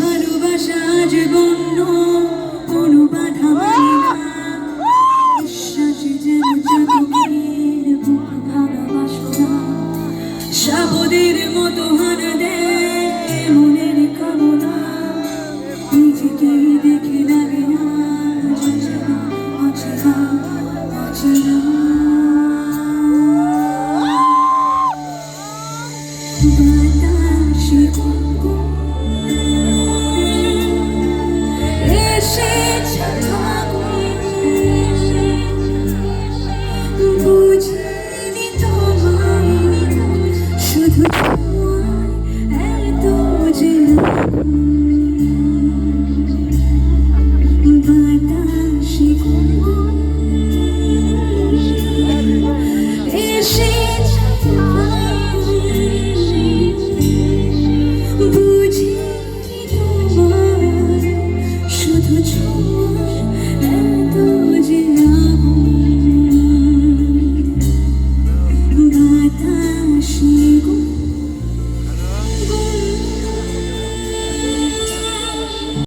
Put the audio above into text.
ভালোবাসা জীবন, কোনো বাধা বিশ্বাসী যেন ভালোবাসা সাবদের মতো হানা দে মনের কামনা। নিজেকে দেখে লাগে না অচেনা অচেনা অচেনা। বাতাসে 주.